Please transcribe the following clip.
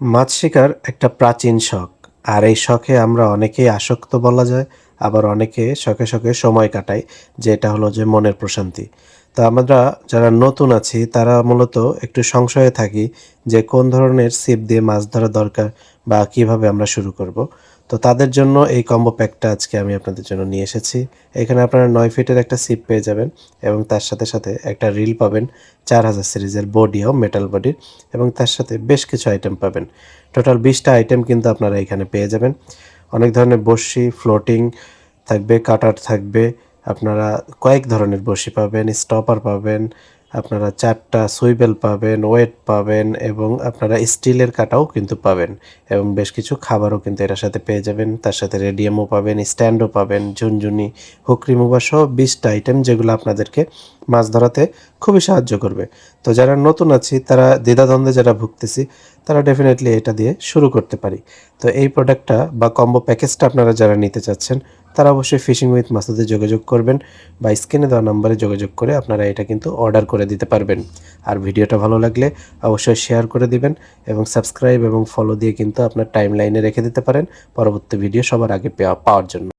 মাছ শিকার একটা প্রাচীন শখ। আর এই শখে আমরা অনেকেই আসক্ত বলা যায়, আবার অনেকে শখে শখে সময় কাটাই, যেটা হলো যে মনের প্রশান্তি। তো আমরা যারা নতুন আছি, তারা মূলত একটু সংশয়ে থাকি যে কোন ধরনের ছিপ দিয়ে মাছ ধরা দরকার বা কীভাবে আমরা শুরু করব। তো তাদের জন্য এই কম্বো প্যাকটা আজকে আমি আপনাদের জন্য নিয়ে এসেছি। এখানে আপনারা নয় ফিটের একটা সিপ পেয়ে যাবেন এবং তার সাথে সাথে একটা রিল পাবেন চার হাজার সিরিজের বডিও মেটাল বডির এবং তার সাথে বেশ কিছু আইটেম পাবেন। টোটাল বিশটা আইটেম কিন্তু আপনারা এখানে পেয়ে যাবেন। অনেক ধরনের বড়শি ফ্লোটিং থাকবে কাটার থাকবে আপনারা কয়েক ধরনের বড়শি পাবেন স্টপার পাবেন, আপনারা চারটা সুইবেল পাবেন ওয়েট পাবেন এবং আপনারা স্টিলের কাটাও কিন্তু পাবেন এবং বেশ কিছু খাবারও কিন্তু এটার সাথে পেয়ে যাবেন। তার সাথে রেডিয়ামও পাবেন স্ট্যান্ডও পাবেন, ঝুনঝুনি হুক রিমুভার সহ বিশটা আইটেম যেগুলো আপনাদেরকে মাছ ধরাতে খুবই সাহায্য করবে। তো যারা নতুন আছি, তারা দ্বিধাদ্বন্দ্বে যারা ভুগতেছি, তারা ডেফিনেটলি এটা দিয়ে শুরু করতে পারি। তো এই প্রোডাক্টটা বা কম্বো প্যাকেজটা আপনারা যারা নিতে চাচ্ছেন তারা অবশ্যই ফিশিং উইথ মাসুদে যোগাযোগ করবেন বা স্ক্রিনে দেওয়া নাম্বারে যোগাযোগ করে আপনারা এটা কিন্তু অর্ডার করে দিতে পারবেন। আর ভিডিওটা ভালো লাগলে অবশ্যই শেয়ার করে দিবেন এবং সাবস্ক্রাইব এবং ফলো দিয়ে কিন্তু আপনার টাইম লাইনে রেখে দিতে পারেন। পরবর্তী ভিডিও সবার আগে পাওয়া- পাওয়ার জন্য।